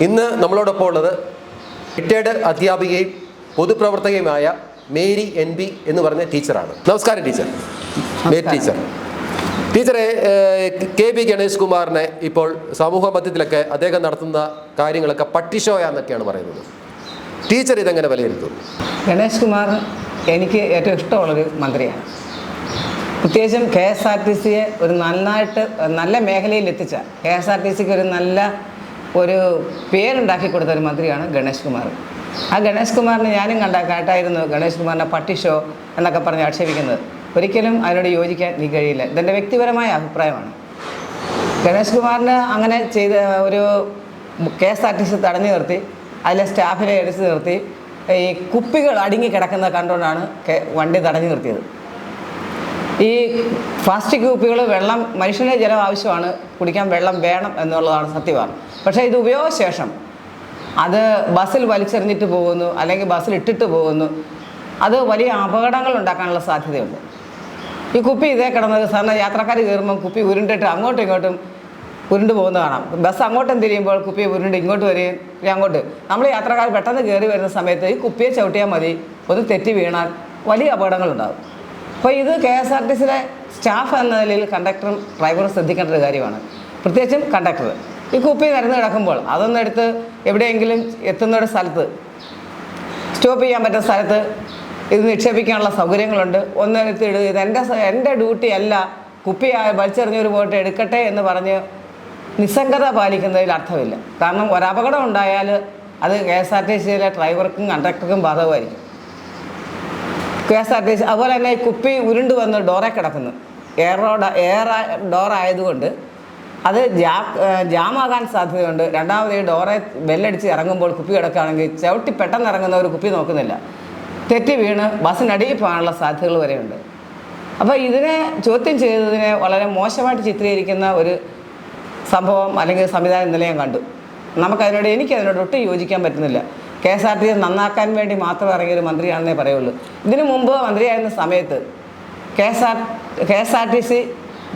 ഇന്ന് നമ്മളോടൊപ്പം ഉള്ളത് റിട്ടയർഡ് അധ്യാപികയും പൊതുപ്രവർത്തകയുമായ മേരി എൻ ബി എന്ന് പറഞ്ഞ ടീച്ചറാണ്. നമസ്കാരം ടീച്ചർ. Mary teacher. ടീച്ചറെ കെ ബി ഗണേഷ് കുമാറിനെ ഇപ്പോൾ സമൂഹ മധ്യത്തിലൊക്കെ അദ്ദേഹം നടത്തുന്ന കാര്യങ്ങളൊക്കെ പട്ടിഷോയാന്നൊക്കെയാണ് പറയുന്നത്. ടീച്ചർ ഇതെങ്ങനെ വിലയിരുത്തും? ഗണേഷ് കുമാർ എനിക്ക് ഏറ്റവും ഇഷ്ടമുള്ളൊരു മന്ത്രിയാണ്. പ്രത്യേകിച്ചും കെ എസ് ആർ ടി സിയെ ഒരു നന്നായിട്ട് നല്ല മേഖലയിൽ എത്തിച്ച കെ എസ് ആർ ടി സിക്ക് ഒരു നല്ല ഒരു പേരുണ്ടാക്കി കൊടുത്ത ഒരു മന്ത്രിയാണ് ഗണേഷ് കുമാർ. ആ ഗണേഷ് കുമാറിനെ ഞാനും കണ്ട കേട്ടായിരുന്നു ഗണേഷ് കുമാറിനെ പട്ടിഷോ എന്നൊക്കെ പറഞ്ഞ് ആക്ഷേപിക്കുന്നത്. ഒരിക്കലും അതിനോട് യോജിക്കാൻ എനിക്ക് കഴിയില്ല. ഇതെന്റെ വ്യക്തിപരമായ അഭിപ്രായമാണ്. ഗണേഷ് കുമാറിന് അങ്ങനെ ചെയ്ത ഒരു K S R T C തടഞ്ഞു നിർത്തി അതിലെ സ്റ്റാഫിനെ എടുത്ത് നിർത്തി ഈ കുപ്പികൾ അടുങ്ങി കിടക്കുന്നത് കണ്ടുകൊണ്ടാണ് വണ്ടി തടഞ്ഞു നിർത്തിയത്. ഈ പ്ലാസ്റ്റിക് കുപ്പികൾ വെള്ളം മനുഷ്യനെ ജലം ആവശ്യമാണ് കുടിക്കാൻ വെള്ളം വേണം എന്നുള്ളതാണ് സത്യമാണ് പക്ഷേ ഇത് ഉപയോഗശേഷം അത് ബസ്സിൽ വലിച്ചെറിഞ്ഞിട്ട് പോകുന്നു അല്ലെങ്കിൽ ബസ്സിൽ ഇട്ടിട്ട് പോകുന്നു അത് വലിയ അപകടങ്ങൾ ഉണ്ടാക്കാനുള്ള സാധ്യതയുണ്ട്. ഈ കുപ്പി ഇതേ കിടന്നത് സാറിന് യാത്രക്കാർ കയറുമ്പം കുപ്പി ഉരുണ്ടിട്ട് അങ്ങോട്ടും ഇങ്ങോട്ടും ഉരുണ്ട് പോകുന്ന കാണാം. ബസ് അങ്ങോട്ടും തിരിയുമ്പോൾ കുപ്പിയെ ഉരുണ്ട് ഇങ്ങോട്ട് വരികയും അങ്ങോട്ട്. നമ്മൾ യാത്രക്കാർ പെട്ടെന്ന് കയറി വരുന്ന സമയത്ത് ഈ കുപ്പിയെ ചവിട്ടിയാൽ മതി ഒന്ന് തെറ്റി വീണാൽ വലിയ അപകടങ്ങളുണ്ടാകും അപ്പോൾ ഇത് കെ എസ് ആർ ടി സിയിലെ സ്റ്റാഫ് എന്ന നിലയിൽ കണ്ടക്ടറും ഡ്രൈവറും ശ്രദ്ധിക്കേണ്ട ഒരു കാര്യമാണ്. പ്രത്യേകിച്ചും കണ്ടക്ടർ. ഈ കുപ്പി നിരന്ന് കിടക്കുമ്പോൾ അതൊന്നെടുത്ത് എവിടെയെങ്കിലും എത്തുന്ന ഒരു സ്ഥലത്ത് സ്റ്റോപ്പ് ചെയ്യാൻ പറ്റുന്ന സ്ഥലത്ത് ഇത് നിക്ഷേപിക്കാനുള്ള സൗകര്യങ്ങളുണ്ട്. ഒന്ന് എടുത്ത് ഇടുക ഇത് എന്റെ എന്റെ ഡ്യൂട്ടി അല്ല. കുപ്പി വലിച്ചെറിഞ്ഞൊരു പോയിട്ട് എടുക്കട്ടെ എന്ന് പറഞ്ഞ് നിസ്സംഗത പാലിക്കുന്നതിൽ അർത്ഥമില്ല. കാരണം ഒരപകടം ഉണ്ടായാൽ അത് കെ എസ് ആർ ടി സിയിലെ ഡ്രൈവർക്കും കണ്ടക്ടർക്കും ബാധകമായിരിക്കും. K S R T C അതുപോലെ തന്നെ ഈ കുപ്പി ഉരുണ്ട് വന്ന് ഡോറെ കിടക്കുന്നു. എയർ റോഡ് എയർ ഡോർ ആയതുകൊണ്ട് അത് ജാ ജാമാകാൻ സാധ്യതയുണ്ട്. രണ്ടാമത് ഈ ഡോറെ ബെല്ലടിച്ച് ഇറങ്ങുമ്പോൾ കുപ്പി കിടക്കുകയാണെങ്കിൽ ചവിട്ടി പെട്ടെന്ന് ഇറങ്ങുന്ന ഒരു കുപ്പി നോക്കുന്നില്ല. തെറ്റി വീണ് ബസ്സിനടിയിൽ പോകാനുള്ള സാധ്യതകൾ വരെയുണ്ട്. അപ്പോൾ ഇതിനെ ചോദ്യം ചെയ്തതിനെ വളരെ മോശമായിട്ട് ചിത്രീകരിക്കുന്ന ഒരു സംഭവം അല്ലെങ്കിൽ സംവിധാനം ഇന്നലെ ഞാൻ കണ്ടു. നമുക്കതിനോട് എനിക്കതിനോട് ഒട്ടും യോജിക്കാൻ പറ്റുന്നില്ല. കെ എസ് ആർ ടി നന്നാക്കാൻ വേണ്ടി മാത്രം ഇറങ്ങിയ ഒരു മന്ത്രിയാണെന്നേ പറയുള്ളൂ. ഇതിനു മുമ്പ് മന്ത്രിയായിരുന്ന സമയത്ത് K S R K S R T C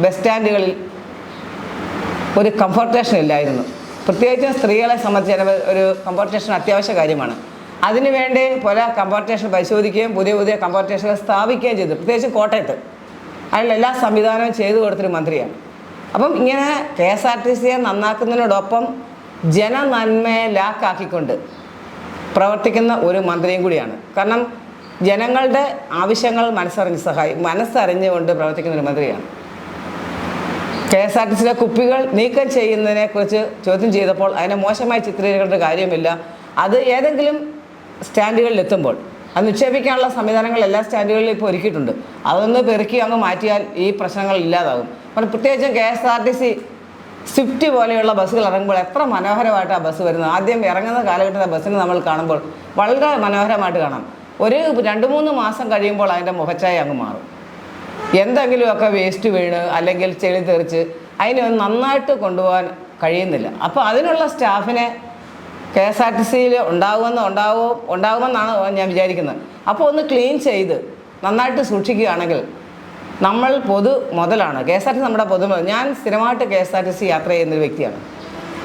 bus സ്റ്റാൻഡുകളിൽ ഒരു കംഫർട്ടേഷൻ ഇല്ലായിരുന്നു. പ്രത്യേകിച്ചും സ്ത്രീകളെ സംബന്ധിച്ച് ഒരു കംഫർട്ടേഷൻ അത്യാവശ്യ കാര്യമാണ്. അതിനുവേണ്ടി പല കംഫർട്ടേഷൻ പരിശോധിക്കുകയും പുതിയ പുതിയ കംഫർട്ടേഷനുകൾ സ്ഥാപിക്കുകയും ചെയ്തു. പ്രത്യേകിച്ച് കോട്ടയത്ത്. അതിൽ എല്ലാ സംവിധാനവും ചെയ്തു കൊടുത്തൊരു മന്ത്രിയാണ്. അപ്പം ഇങ്ങനെ കെ എസ് ആർ ടി സിയെ നന്നാക്കുന്നതിനോടൊപ്പം ജനനന്മയെ ലാക്കാക്കിക്കൊണ്ട് പ്രവർത്തിക്കുന്ന ഒരു മന്ത്രിയും കൂടിയാണ്. കാരണം ജനങ്ങളുടെ ആവശ്യങ്ങൾ മനസ്സറിഞ്ഞ് സഹായി മനസ്സറിഞ്ഞുകൊണ്ട് പ്രവർത്തിക്കുന്ന ഒരു മന്ത്രിയാണ്. കെ എസ് ആർ ടി സിയിലെ കുപ്പികൾ നീക്കം ചെയ്യുന്നതിനെ കുറിച്ച് ചോദ്യം ചെയ്തപ്പോൾ അതിനെ മോശമായി ചിത്രീകരിക്കേണ്ട കാര്യമില്ല. അത് ഏതെങ്കിലും സ്റ്റാൻഡുകളിൽ എത്തുമ്പോൾ അത് നിക്ഷേപിക്കാനുള്ള സംവിധാനങ്ങൾ എല്ലാ സ്റ്റാൻഡുകളിലും ഇപ്പോൾ ഒരുക്കിയിട്ടുണ്ട്. അതൊന്ന് പെറുക്കി അങ്ങ് മാറ്റിയാൽ ഈ പ്രശ്നങ്ങൾ ഇല്ലാതാകും. പ്രത്യേകിച്ചും K S R T C swift പോലെയുള്ള ബസ്സുകൾ ഇറങ്ങുമ്പോൾ എത്ര മനോഹരമായിട്ട് ആ ബസ് വരുന്നത്. ആദ്യം ഇറങ്ങുന്ന കാലഘട്ടത്തെ ബസ്സിന് നമ്മൾ കാണുമ്പോൾ വളരെ മനോഹരമായിട്ട് കാണാം. ഒരു രണ്ട് മൂന്ന് മാസം കഴിയുമ്പോൾ അതിന്റെ മുഖച്ചായ അങ്ങ് മാറും. എന്തെങ്കിലുമൊക്കെ വേസ്റ്റ് വീണ് അല്ലെങ്കിൽ ചെളി തെറിച്ച് അതിനെ ഒന്ന് നന്നായിട്ട് കൊണ്ടുപോകാൻ കഴിയുന്നില്ല. അപ്പോൾ അതിനുള്ള സ്റ്റാഫിനെ കെ എസ് ആർ ടി സിയിൽ ഉണ്ടാകുമെന്ന് ഉണ്ടാകുമോ ഉണ്ടാകുമെന്നാണ് ഞാൻ വിചാരിക്കുന്നത്. അപ്പോൾ ഒന്ന് ക്ലീൻ ചെയ്ത് നന്നായിട്ട് സൂക്ഷിക്കുകയാണെങ്കിൽ നമ്മൾ പൊതു മുതലാണ്. K S R T C നമ്മുടെ പൊതു മുതൽ. ഞാൻ സ്ഥിരമായിട്ട് K S R T C യാത്ര ചെയ്യുന്നൊരു വ്യക്തിയാണ്.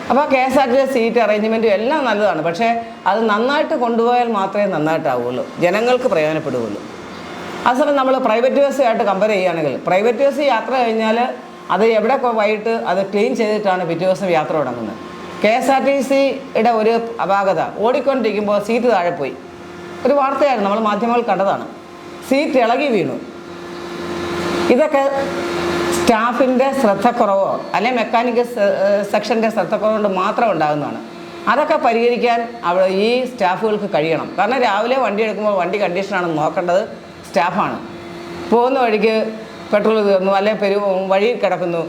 അപ്പോൾ K S R T seat അറേഞ്ച്മെന്റും എല്ലാം നല്ലതാണ്. പക്ഷേ അത് നന്നായിട്ട് കൊണ്ടുപോയാൽ മാത്രമേ നന്നായിട്ടാവുള്ളൂ. ജനങ്ങൾക്ക് പ്രയോജനപ്പെടുകയുള്ളൂ. അതേസമയം നമ്മൾ പ്രൈവറ്റ് ബസ്സുമായിട്ട് കമ്പയർ ചെയ്യുകയാണെങ്കിൽ പ്രൈവറ്റ് ബസ് യാത്ര കഴിഞ്ഞാൽ അത് എവിടെ വൈകിട്ട് അത് ക്ലീൻ ചെയ്തിട്ടാണ് പിറ്റേ ദിവസം യാത്ര തുടങ്ങുന്നത്. കെ എസ് ആർ ടി സിയുടെ ഒരു അപാകത ഓടിക്കൊണ്ടിരിക്കുമ്പോൾ സീറ്റ് താഴെ പോയി. ഒരു വാർത്തയായിരുന്നു. നമ്മൾ മാധ്യമങ്ങൾ കണ്ടതാണ്. സീറ്റ് ഇളകി വീണു. ഇതൊക്കെ സ്റ്റാഫിന്റെ ശ്രദ്ധക്കുറവോ അല്ലെങ്കിൽ മെക്കാനിക്കൽ സെക്ഷന്റെ ശ്രദ്ധക്കുറവ് കൊണ്ട് മാത്രം ഉണ്ടാകുന്നതാണ്. അതൊക്കെ പരിഹരിക്കാൻ അവിടെ ഈ സ്റ്റാഫുകൾക്ക് കഴിയണം. കാരണം രാവിലെ വണ്ടി എടുക്കുമ്പോൾ വണ്ടി കണ്ടീഷനാണ് നോക്കേണ്ടത് സ്റ്റാഫാണ്. പോകുന്ന വഴിക്ക് പെട്രോൾ തീർന്നു അല്ലെങ്കിൽ പെരു വഴിയിൽ കിടക്കുന്നു.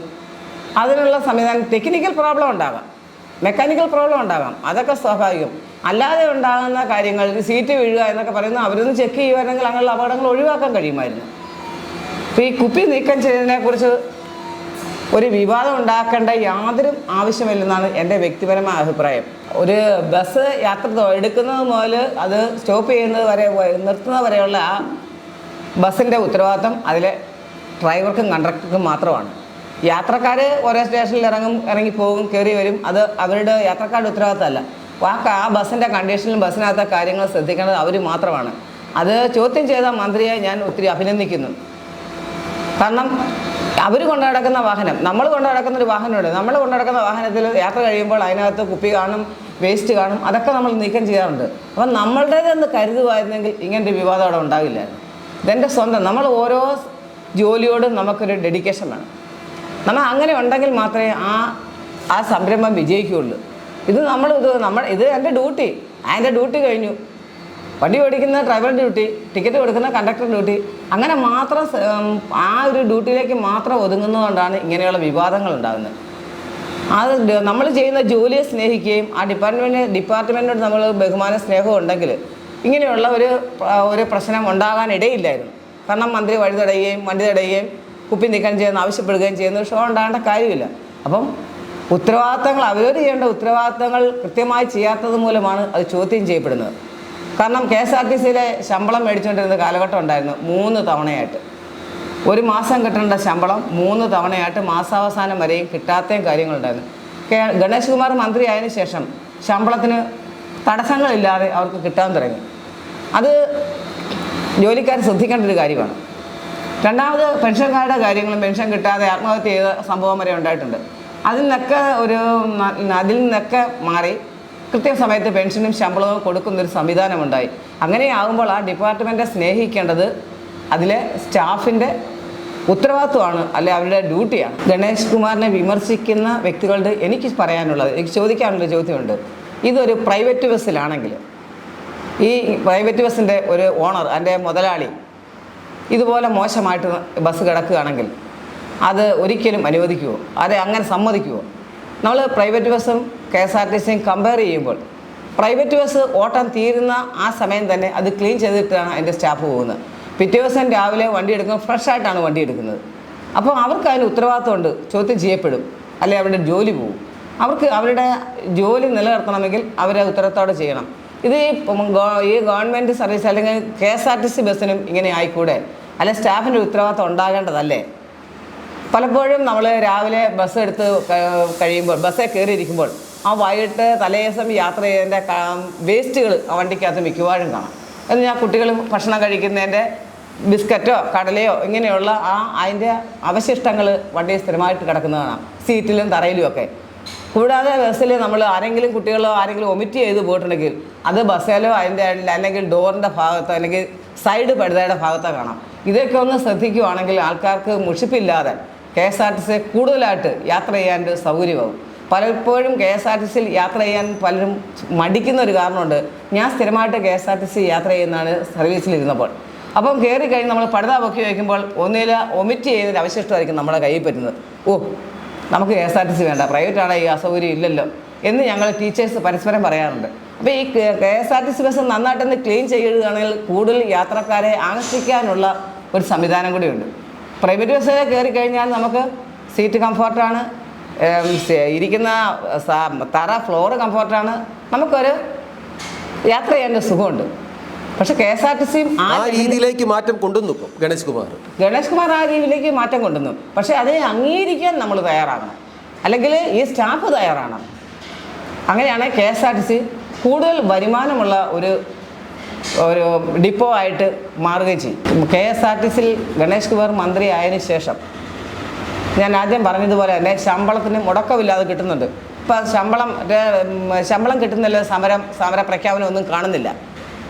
അതിനുള്ള സംവിധാനം ടെക്നിക്കൽ പ്രോബ്ലം ഉണ്ടാകാം മെക്കാനിക്കൽ പ്രോബ്ലം ഉണ്ടാകാം അതൊക്കെ സ്വാഭാവികം. അല്ലാതെ ഉണ്ടാകുന്ന കാര്യങ്ങൾ സീറ്റ് വീഴുക എന്നൊക്കെ പറയുന്നത് അവരൊന്ന് ചെക്ക് ചെയ്യുമായിരുന്നെങ്കിൽ അങ്ങനെയുള്ള അപകടങ്ങൾ ഒഴിവാക്കാൻ കഴിയുമായിരുന്നു. അപ്പോൾ ഈ കുപ്പി നീക്കം ചെയ്തതിനെക്കുറിച്ച് ഒരു വിവാദം ഉണ്ടാക്കേണ്ട യാതൊരു ആവശ്യമില്ലെന്നാണ് എന്റെ വ്യക്തിപരമായ അഭിപ്രായം. ഒരു ബസ് യാത്ര എടുക്കുന്നത് മുതൽ അത് സ്റ്റോപ്പ് ചെയ്യുന്നത് വരെ നിർത്തുന്നത് വരെയുള്ള ആ ബസ്സിന്റെ ഉത്തരവാദിത്തം അതിലെ ഡ്രൈവർക്കും കണ്ടക്ടർക്കും മാത്രമാണ്. യാത്രക്കാർ ഓരോ സ്റ്റേഷനിൽ ഇറങ്ങും ഇറങ്ങിപ്പോകും കയറി വരും. അത് അവരുടെ യാത്രക്കാരുടെ ഉത്തരവാദിത്തമല്ല. ആ ക- ആ ബസ്സിന്റെ കണ്ടീഷനിലും ബസ്സിനകത്തെ കാര്യങ്ങൾ ശ്രദ്ധിക്കേണ്ടത് അവർ മാത്രമാണ്. അത് ചോദ്യം ചെയ്ത മന്ത്രിയെ ഞാൻ ഒത്തിരി അഭിനന്ദിക്കുന്നു. കാരണം അവർ കൊണ്ടു നടക്കുന്ന വാഹനം നമ്മൾ കൊണ്ടു നടക്കുന്ന ഒരു വാഹനമുണ്ട്. നമ്മൾ കൊണ്ടു നടക്കുന്ന വാഹനത്തിൽ യാത്ര കഴിയുമ്പോൾ അതിനകത്ത് കുപ്പി കാണും വേസ്റ്റ് കാണും അതൊക്കെ നമ്മൾ നീക്കം ചെയ്യാറുണ്ട്. അപ്പം നമ്മളുടേതെന്ന് കരുതുമായിരുന്നെങ്കിൽ ഇങ്ങനൊരു വിവാദം അവിടെ ഉണ്ടാവില്ല. ഇതെന്റെ സ്വന്തം നമ്മൾ ഓരോ ജോലിയോടും നമുക്കൊരു ഡെഡിക്കേഷൻ വേണം. നമ്മൾ അങ്ങനെ ഉണ്ടെങ്കിൽ മാത്രമേ ആ ആ സംരംഭം വിജയിക്കുകയുള്ളൂ. ഇത് നമ്മൾ ഇത് നമ്മൾ ഇത് എന്റെ ഡ്യൂട്ടി അതിന്റെ ഡ്യൂട്ടി കഴിഞ്ഞു. വണ്ടി ഓടിക്കുന്ന ഡ്രൈവർ ഡ്യൂട്ടി ടിക്കറ്റ് കൊടുക്കുന്ന കണ്ടക്ടർ ഡ്യൂട്ടി അങ്ങനെ മാത്രം ആ ഒരു ഡ്യൂട്ടിയിലേക്ക് മാത്രം ഒതുങ്ങുന്നതുകൊണ്ടാണ് ഇങ്ങനെയുള്ള വിവാദങ്ങൾ ഉണ്ടാകുന്നത്. അത് നമ്മൾ ചെയ്യുന്ന ജോലിയെ സ്നേഹിക്കുകയും ആ ഡിപ്പാർട്ട്മെന്റ് ഡിപ്പാർട്ട്മെന്റിനോട് നമ്മൾ ബഹുമാന സ്നേഹം ഉണ്ടെങ്കിൽ ഇങ്ങനെയുള്ള ഒരു ഒരു പ്രശ്നം ഉണ്ടാകാനിടയില്ലായിരുന്നു. കാരണം മന്ത്രി വഴി തടയുകയും വണ്ടി തടയുകയും കുപ്പി നീക്കം ചെയ്യുന്ന ആവശ്യപ്പെടുകയും ചെയ്യുന്ന ഷോ ഉണ്ടാകേണ്ട കാര്യമില്ല. അപ്പം ഉത്തരവാദിത്തങ്ങൾ അവരോട് ചെയ്യേണ്ട ഉത്തരവാദിത്തങ്ങൾ കൃത്യമായി ചെയ്യാത്തത് മൂലമാണ് അത് ചോദ്യം ചെയ്യപ്പെടുന്നത്. കാരണം കെ എസ് ആർ ടി സിയിലെ ശമ്പളം മേടിച്ചുകൊണ്ടിരുന്ന കാലഘട്ടം ഉണ്ടായിരുന്നു മൂന്ന് തവണയായിട്ട്. ഒരു മാസം കിട്ടേണ്ട ശമ്പളം മൂന്ന് തവണയായിട്ട് മാസാവസാനം വരെയും കിട്ടാത്തയും കാര്യങ്ങളുണ്ടായിരുന്നു കെ ഗണേഷ് കുമാർ മന്ത്രി ആയതിനു ശേഷം ശമ്പളത്തിന് തടസ്സങ്ങളില്ലാതെ അവർക്ക് കിട്ടാൻ തുടങ്ങി. അത് ജോലിക്കാർ ശ്രദ്ധിക്കേണ്ട ഒരു കാര്യമാണ്. രണ്ടാമത് പെൻഷൻകാരുടെ കാര്യങ്ങളും പെൻഷൻ കിട്ടാതെ ആത്മഹത്യ ചെയ്ത സംഭവം വരെ ഉണ്ടായിട്ടുണ്ട്. അതിൽ നിന്നൊക്കെ ഒരു അതിൽ നിന്നൊക്കെ മാറി കൃത്യസമയത്ത് പെൻഷനും ശമ്പളവും കൊടുക്കുന്നൊരു സംവിധാനമുണ്ടായി. അങ്ങനെയാകുമ്പോൾ ആ ഡിപ്പാർട്ട്മെന്റെ സ്നേഹിക്കേണ്ടത് അതിലെ സ്റ്റാഫിന്റെ ഉത്തരവാദിത്വമാണ് അല്ലെ അവരുടെ ഡ്യൂട്ടിയാണ്. ഗണേഷ് കുമാറിനെ വിമർശിക്കുന്ന വ്യക്തികളുടെ എനിക്ക് പറയാനുള്ളത് എനിക്ക് ചോദിക്കാനുള്ള ചോദ്യമുണ്ട്. ഇതൊരു പ്രൈവറ്റ് ബസ്സിലാണെങ്കിൽ ഈ പ്രൈവറ്റ് ബസ്സിന്റെ ഒരു ഓണർ അതിന്റെ മുതലാളി ഇതുപോലെ മോശമായിട്ട് ബസ് കിടക്കുകയാണെങ്കിൽ അത് ഒരിക്കലും അനുവദിക്കുമോ അതെ അങ്ങനെ സമ്മതിക്കുമോ നമ്മൾ പ്രൈവറ്റ് ബസ്സും കെ എസ് ആർ ടി സിയും കമ്പയർ ചെയ്യുമ്പോൾ പ്രൈവറ്റ് ബസ് ഓട്ടം തീരുന്ന ആ സമയം തന്നെ അത് ക്ലീൻ ചെയ്തിട്ടാണ് അതിന്റെ സ്റ്റാഫ് പോകുന്നത്. പിറ്റേ ദിവസം രാവിലെ വണ്ടി എടുക്കുന്നത് ഫ്രഷ് ആയിട്ടാണ് വണ്ടി എടുക്കുന്നത്. അപ്പോൾ അവർക്ക് അതിന് ഉത്തരവാദിത്തമുണ്ട് ചോദ്യം ചെയ്യപ്പെടും. അല്ലെങ്കിൽ അവരുടെ ജോലി പോകും. അവർക്ക് അവരുടെ ജോലി നിലനിർത്തണമെങ്കിൽ അവരെ ഉത്തരത്തോടെ ചെയ്യണം. ഇത് ഈ ഗവൺമെന്റ് സർവീസ് അല്ലെങ്കിൽ K S R T C ബസ്സിനും ഇങ്ങനെ ആയിക്കൂടെ? അല്ലെ സ്റ്റാഫിന്റെ ഉത്തരവാദിത്തം ഉണ്ടാകേണ്ടതല്ലേ? പലപ്പോഴും നമ്മൾ രാവിലെ ബസ് എടുത്ത് കഴിയുമ്പോൾ ബസ്സേ കയറിയിരിക്കുമ്പോൾ ആ വൈകിട്ട് തലേദിവസം യാത്ര ചെയ്തതിന്റെ വേസ്റ്റുകൾ ആ വണ്ടിക്കകത്ത് മിക്കവാറും കാണാം. എന്ന് ഞാൻ കുട്ടികൾ ഭക്ഷണം കഴിക്കുന്നതിന്റെ ബിസ്ക്കറ്റോ കടലയോ ഇങ്ങനെയുള്ള ആ അതിന്റെ അവശിഷ്ടങ്ങൾ വണ്ടിയിൽ സ്ഥിരമായിട്ട് കിടക്കുന്നത് കാണാം. സീറ്റിലും തറയിലും ഒക്കെ. കൂടാതെ ബസ്സിൽ നമ്മൾ ആരെങ്കിലും കുട്ടികളോ ആരെങ്കിലും ഒമിറ്റ് ചെയ്ത് പോയിട്ടുണ്ടെങ്കിൽ അത് ബസ്സിലോ അതിന്റെ അല്ലെങ്കിൽ ഡോറിന്റെ ഭാഗത്തോ അല്ലെങ്കിൽ സൈഡ് പടുതയുടെ ഭാഗത്തോ കാണാം. ഇതൊക്കെ ഒന്ന് ശ്രദ്ധിക്കുവാണെങ്കിൽ ആൾക്കാർക്ക് മുഷിപ്പില്ലാതെ K S R T C കൂടുതലായിട്ട് യാത്ര ചെയ്യാൻ സൗകര്യമാകും പലപ്പോഴും കെ എസ് ആർ ടി സിയിൽ യാത്ര ചെയ്യാൻ പലരും മടിക്കുന്ന ഒരു കാരണമുണ്ട്. ഞാൻ സ്ഥിരമായിട്ട് K S R T C യാത്ര ചെയ്യുന്നതാണ് സർവീസിലിരുന്നപ്പോൾ. അപ്പം കയറി കഴിഞ്ഞ് നമ്മൾ പടുത പൊക്കി വയ്ക്കുമ്പോൾ ഒന്നില ഒമിറ്റ് ചെയ്തൊരു അവശിഷ്ടമായിരിക്കും നമ്മുടെ കയ്യിൽ പറ്റുന്നത് ഓ നമുക്ക് K S R T C വേണ്ട. പ്രൈവറ്റ് ആണ് ഈ അസൗകര്യം ഇല്ലല്ലോ എന്ന് ഞങ്ങൾ ടീച്ചേഴ്സ് പരസ്പരം പറയാറുണ്ട്. അപ്പോൾ ഈ K S R T C bus നന്നായിട്ടൊന്ന് ക്ലീൻ ചെയ്യുകയാണെങ്കിൽ കൂടുതൽ യാത്രക്കാരെ ആകർഷിക്കാനുള്ള ഒരു സംവിധാനം കൂടിയുണ്ട്. പ്രൈവറ്റ് ബസ്സിൽ കയറി കഴിഞ്ഞാൽ നമുക്ക് സീറ്റ് കംഫർട്ടാണ് ഇരിക്കുന്ന തറ ഫ്ലോറ് കംഫോർട്ടാണ് നമുക്കൊരു യാത്ര ചെയ്യാൻ സുഖമുണ്ട്. പക്ഷെ കെ എസ് ആർ ടി സിയും ആ രീതിയിലേക്ക് മാറ്റം കൊണ്ടുവന്നു ഗണേഷ് കുമാർ. ഗണേഷ് കുമാർ ആ രീതിയിലേക്ക് മാറ്റം കൊണ്ടുവന്നു. പക്ഷേ അതിനെ അംഗീകരിക്കാൻ നമ്മൾ തയ്യാറാകണം. അല്ലെങ്കിൽ ഈ സ്റ്റാഫ് തയ്യാറാണ് അങ്ങനെയാണ് K S R T C കൂടുതൽ വരുമാനമുള്ള ഒരു ഒരു ഡിപ്പോ ആയിട്ട് മാറുകയും ചെയ്യും. കെ എസ് ആർ ടി സിയിൽ ഗണേഷ് കുമാർ മന്ത്രി ആയതിനു ശേഷം ഞാൻ ആദ്യം പറഞ്ഞതുപോലെ തന്നെ ശമ്പളത്തിന് മുടക്കമില്ലാതെ കിട്ടുന്നുണ്ട്. ഇപ്പം ശമ്പളം ശമ്പളം കിട്ടുന്നില്ല സമരം സമര പ്രഖ്യാപനം ഒന്നും കാണുന്നില്ല.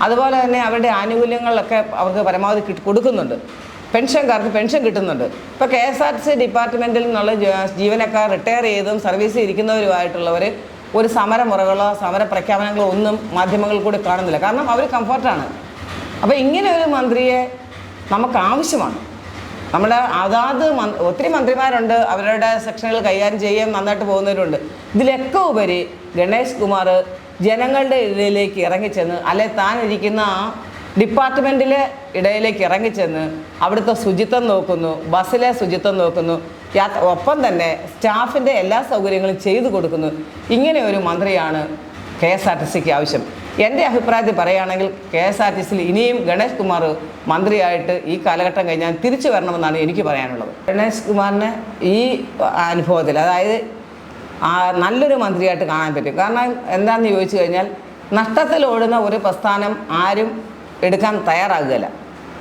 അതുപോലെ തന്നെ അവരുടെ ആനുകൂല്യങ്ങളൊക്കെ അവർക്ക് പരമാവധി കൊടുക്കുന്നുണ്ട്. പെൻഷൻകാർക്ക് പെൻഷൻ കിട്ടുന്നുണ്ട്. ഇപ്പോൾ K S R T C ഡിപ്പാർട്ട്മെന്റിൽ നിന്നുള്ള ജീവനക്കാർ റിട്ടയർ ചെയ്തും സർവീസ് ഇരിക്കുന്നവരുമായിട്ടുള്ളവർ ഒരു സമരമുറകളോ സമര പ്രഖ്യാപനങ്ങളോ ഒന്നും മാധ്യമങ്ങളിൽ കൂടി കാണുന്നില്ല. കാരണം അവർ കംഫർട്ടാണ് അപ്പോൾ ഇങ്ങനെ ഒരു മന്ത്രിയെ നമുക്ക് ആവശ്യമാണ്. നമ്മുടെ അതാത് ഒത്തിരി മന്ത്രിമാരുണ്ട്. അവരുടെ സെക്ഷനുകൾ കൈകാര്യം ചെയ്യാൻ നന്നായിട്ട് പോകുന്നവരുണ്ട്. ഇതിലൊക്കെ ഉപരി ഗണേഷ് കുമാർ ജനങ്ങളുടെ ഇടയിലേക്ക് ഇറങ്ങിച്ചെന്ന് അല്ലെ താൻ ഇരിക്കുന്ന ആ ഡിപ്പാർട്ട്മെന്റിലെ ഇടയിലേക്ക് ഇറങ്ങിച്ചെന്ന് അവിടുത്തെ ശുചിത്വം നോക്കുന്നു ബസ്സിലെ ശുചിത്വം നോക്കുന്നു ഒപ്പം തന്നെ സ്റ്റാഫിന്റെ എല്ലാ സൗകര്യങ്ങളും ചെയ്തു കൊടുക്കുന്നു. ഇങ്ങനെ ഒരു മന്ത്രിയാണ് കെ എസ് ആർ ടി സിക്ക് ആവശ്യം. എന്റെ അഭിപ്രായത്തിൽ പറയുകയാണെങ്കിൽ കെ എസ് ആർ ടി സിയിൽ ഇനിയും ഗണേഷ് കുമാർ മന്ത്രിയായിട്ട് ഈ കാലഘട്ടം കഴിഞ്ഞാൽ തിരിച്ചു വരണമെന്നാണ് എനിക്ക് പറയാനുള്ളത്. ഗണേഷ് കുമാറിനെ ഈ അനുഭവത്തിൽ അതായത് നല്ലൊരു മന്ത്രിയായിട്ട് കാണാൻ പറ്റും. കാരണം എന്താണെന്ന് ചോദിച്ചു കഴിഞ്ഞാൽ നഷ്ടത്തിൽ ഓടുന്ന ഒരു പ്രസ്ഥാനം ആരും എടുക്കാൻ തയ്യാറാകുകയില്ല.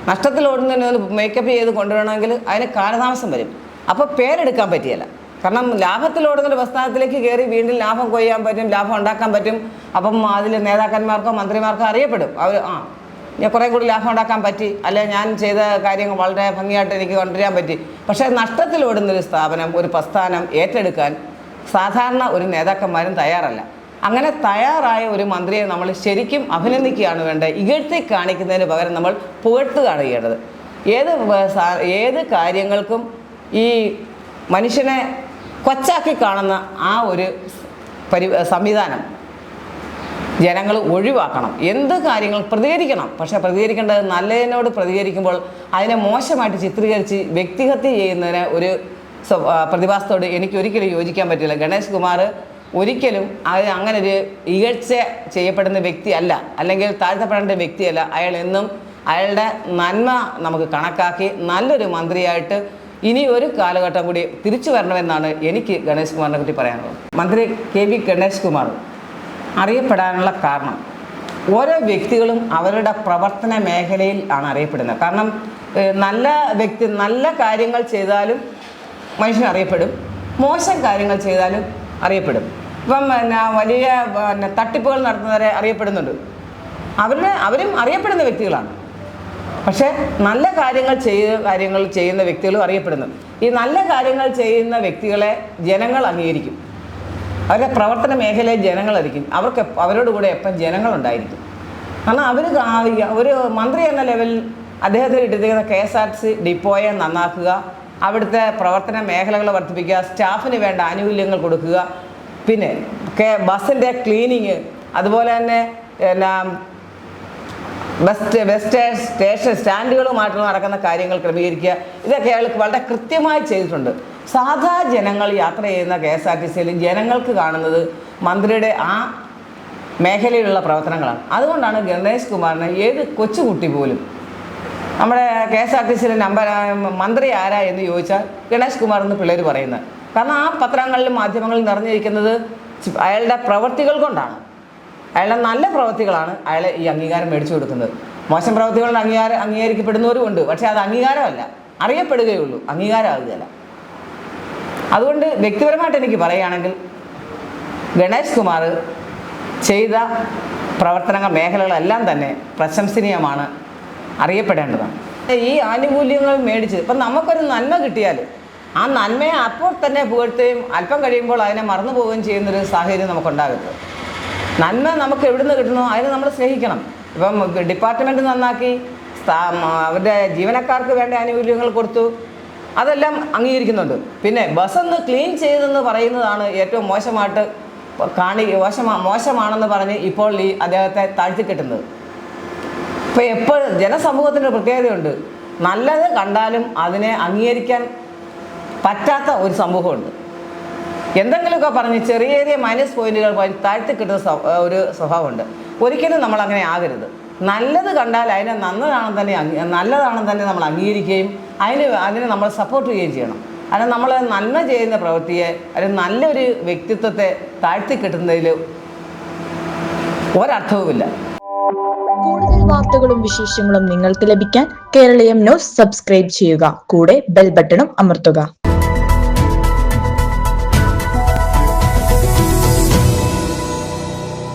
നഷ്ടത്തിൽ ഓടുന്നതിന് മേക്കപ്പ് ചെയ്ത് കൊണ്ടുവരണമെങ്കിൽ അതിന് കാലതാമസം വരും. അപ്പോൾ പേരെടുക്കാൻ പറ്റിയല്ല. കാരണം ലാഭത്തിൽ ഓടുന്ന ഒരു പ്രസ്ഥാനത്തിലേക്ക് കയറി വീണ്ടും ലാഭം കൊയ്യാൻ പറ്റും ലാഭം ഉണ്ടാക്കാൻ പറ്റും. അപ്പം അതിൽ നേതാക്കന്മാർക്കോ മന്ത്രിമാർക്കോ അറിയപ്പെടും. അവർ ആ ഞാൻ കുറേ കൂടി ലാഭം ഉണ്ടാക്കാൻ പറ്റി. അല്ലെ ഞാൻ ചെയ്ത കാര്യങ്ങൾ വളരെ ഭംഗിയായിട്ട് എനിക്ക് കൊണ്ടുവരാൻ പറ്റി. പക്ഷേ നഷ്ടത്തിൽ ഓടുന്ന ഒരു സ്ഥാപനം ഒരു പ്രസ്ഥാനം ഏറ്റെടുക്കാൻ സാധാരണ ഒരു നേതാക്കന്മാരും തയ്യാറല്ല. അങ്ങനെ തയ്യാറായ ഒരു മന്ത്രിയെ നമ്മൾ ശരിക്കും അഭിനന്ദിക്കുകയാണ് വേണ്ടത്. ഇകഴ്ത്തി കാണിക്കുന്നതിന് പകരം നമ്മൾ പുകഴ്ത്തുകയാണ് ചെയ്യേണ്ടത് ഏത് ഏത് കാര്യങ്ങൾക്കും ഈ മനുഷ്യനെ കൊച്ചാക്കി കാണുന്ന ആ ഒരു പരി സംവിധാനം ജനങ്ങൾ ഒഴിവാക്കണം. എന്ത് കാര്യങ്ങൾ പ്രതികരിക്കണം? പക്ഷേ പ്രതികരിക്കേണ്ടത് നല്ലതിനോട് പ്രതികരിക്കുമ്പോൾ അതിനെ മോശമായിട്ട് ചിത്രീകരിച്ച് വ്യക്തിഹത്യ ചെയ്യുന്നതിന് ഒരു പ്രതിഭാസത്തോട് എനിക്ക് ഒരിക്കലും യോജിക്കാൻ പറ്റില്ല. ഗണേഷ് കുമാർ ഒരിക്കലും അത് അങ്ങനെ ഒരു ഇകഴ്ച ചെയ്യപ്പെടുന്ന വ്യക്തിയല്ല അല്ലെങ്കിൽ താഴ്ത്തപ്പെടേണ്ട വ്യക്തിയല്ല അയാൾ എന്നും അയാളുടെ നന്മ നമുക്ക് കണക്കാക്കി നല്ലൊരു മന്ത്രിയായിട്ട് ഇനി ഒരു കാലഘട്ടം കൂടി തിരിച്ചു വരണമെന്നാണ് എനിക്ക് ഗണേഷ് കുമാറിനെ പറ്റി പറയാനുള്ളത്. മന്ത്രി കെ വി ഗണേഷ് കുമാർ അറിയപ്പെടാനുള്ള കാരണം. ഓരോ വ്യക്തികളും അവരുടെ പ്രവർത്തന മേഖലയിൽ ആണ് അറിയപ്പെടുന്നത്. കാരണം നല്ല വ്യക്തി നല്ല കാര്യങ്ങൾ ചെയ്താലും മനുഷ്യൻ അറിയപ്പെടും. മോശം കാര്യങ്ങൾ ചെയ്താലും അറിയപ്പെടും. ഇപ്പം പിന്നെ വലിയ പിന്നെ തട്ടിപ്പുകൾ നടത്തുന്നവരെ അറിയപ്പെടുന്നുണ്ട്. അവരുടെ അവരും അറിയപ്പെടുന്ന വ്യക്തികളാണ്. പക്ഷേ നല്ല കാര്യങ്ങൾ ചെയ്ത കാര്യങ്ങൾ ചെയ്യുന്ന വ്യക്തികളും അറിയപ്പെടുന്നത് ഈ നല്ല കാര്യങ്ങൾ ചെയ്യുന്ന വ്യക്തികളെ ജനങ്ങൾ അംഗീകരിക്കും. അവരുടെ പ്രവർത്തന മേഖലയിൽ ജനങ്ങളായിരിക്കും അവർക്ക് അവരോട് കൂടെ എപ്പം ജനങ്ങളുണ്ടായിരിക്കും. കാരണം അവർ ഒരു മന്ത്രി എന്ന ലെവലിൽ അദ്ദേഹത്തിന് ഇട്ടിരിക്കുന്ന കെ എസ് ആർ സി ഡിപ്പോയെ നന്നാക്കുക അവിടുത്തെ പ്രവർത്തന മേഖലകൾ വർദ്ധിപ്പിക്കുക സ്റ്റാഫിന് വേണ്ട ആനുകൂല്യങ്ങൾ കൊടുക്കുക പിന്നെ ബസ്സിന്റെ ക്ലീനിങ് അതുപോലെ തന്നെ ബസ് ബസ് സ്റ്റേ- സ്റ്റേഷൻ സ്റ്റാൻഡുകളുമായിട്ട് നടക്കുന്ന കാര്യങ്ങൾ ക്രമീകരിക്കുക. ഇതൊക്കെ അയാൾക്ക് വളരെ കൃത്യമായി ചെയ്തിട്ടുണ്ട്. സാധാ ജനങ്ങൾ യാത്ര ചെയ്യുന്ന കെ എസ് ആർ ടി സിയിൽ ജനങ്ങൾക്ക് കാണുന്നത് മന്ത്രിയുടെ ആ മേഖലയിലുള്ള പ്രവർത്തനങ്ങളാണ്. അതുകൊണ്ടാണ് ഗണേഷ് കുമാറിനെ ഏത് കൊച്ചുകുട്ടി പോലും നമ്മുടെ കെ എസ് ആർ ടി സിയിലെ നമ്പർ മന്ത്രി ആരാ എന്ന് ചോദിച്ചാൽ ഗണേഷ് കുമാർ എന്ന് പിള്ളേർ പറയുന്നത്. കാരണം ആ പത്രങ്ങളിലും മാധ്യമങ്ങളിലും നിറഞ്ഞിരിക്കുന്നത് അയാളുടെ പ്രവൃത്തികൾ കൊണ്ടാണ്. അയാളുടെ നല്ല പ്രവൃത്തികളാണ് അയാളെ ഈ അംഗീകാരം മേടിച്ചു കൊടുക്കുന്നത്. മോശം പ്രവൃത്തികളുടെ അംഗീകാരം അംഗീകരിക്കപ്പെടുന്നവരും ഉണ്ട് പക്ഷേ അത് അംഗീകാരമല്ല. അറിയപ്പെടുകയുള്ളൂ. അംഗീകാരമാകുകയല്ല അതുകൊണ്ട് വ്യക്തിപരമായിട്ട് എനിക്ക് പറയുകയാണെങ്കിൽ ഗണേഷ് കുമാർ ചെയ്ത പ്രവർത്തനങ്ങൾ മേഖലകളെല്ലാം തന്നെ പ്രശംസനീയമാണ്. അറിയപ്പെടേണ്ടതാണ്. ഈ ആനുകൂല്യങ്ങൾ മേടിച്ച് ഇപ്പം നമുക്കൊരു നന്മ കിട്ടിയാൽ ആ നന്മയെ അപ്പോൾ തന്നെ പുകഴ്ത്തുകയും അല്പം കഴിയുമ്പോൾ അതിനെ മറന്നു പോവുകയും ചെയ്യുന്നൊരു സാഹചര്യം നമുക്കുണ്ടാകരുത്. നന്മ നമുക്ക് എവിടുന്ന് കിട്ടണോ അതിനെ നമ്മൾ സ്നേഹിക്കണം. ഇപ്പം ഡിപ്പാർട്ട്മെന്റ് നന്നാക്കി അവരുടെ ജീവനക്കാർക്ക് വേണ്ട ആനുകൂല്യങ്ങൾ കൊടുത്തു. അതെല്ലാം അംഗീകരിക്കുന്നുണ്ട്. പിന്നെ ബസ്സൊന്ന് ക്ലീൻ ചെയ്തെന്ന് പറയുന്നതാണ് ഏറ്റവും മോശമായിട്ട് കാണി മോശമാ മോശമാണെന്ന് പറഞ്ഞ് ഇപ്പോൾ ഈ അദ്ദേഹത്തെ താഴ്ത്തിക്കെട്ടുന്നത് ഇപ്പോൾ എപ്പോഴും ജനസമൂഹത്തിന്റെ പ്രത്യേകതയുണ്ട്. നല്ലത് കണ്ടാലും അതിനെ അംഗീകരിക്കാൻ പറ്റാത്ത ഒരു സമൂഹമുണ്ട് എന്തെങ്കിലുമൊക്കെ പറഞ്ഞ് ചെറിയ ചെറിയ മൈനസ് പോയിന്റുകൾ പോയി താഴ്ത്തി കിട്ടുന്ന ഒരു സ്വഭാവമുണ്ട്. ഒരിക്കലും നമ്മൾ അങ്ങനെ ആകരുത്. നല്ലത് കണ്ടാൽ അതിനെ നല്ലതാണെന്ന് തന്നെ നല്ലതാണെന്ന് തന്നെ നമ്മൾ അംഗീകരിക്കുകയും അതിന് അതിനെ നമ്മൾ സപ്പോർട്ട് ചെയ്യുകയും ചെയ്യണം. അല്ല നമ്മൾ നന്മ ചെയ്യുന്ന പ്രവൃത്തിയെ അല്ലെങ്കിൽ നല്ലൊരു വ്യക്തിത്വത്തെ താഴ്ത്തി കിട്ടുന്നതിൽ ഒരർത്ഥവുമില്ല. കൂടുതൽ വാർത്തകളും വിശേഷങ്ങളും നിങ്ങൾക്ക് ലഭിക്കാൻ കേരളീയം ന്യൂസ് സബ്സ്ക്രൈബ് ചെയ്യുക. കൂടെ ബെൽ ബട്ടണും അമർത്തുക.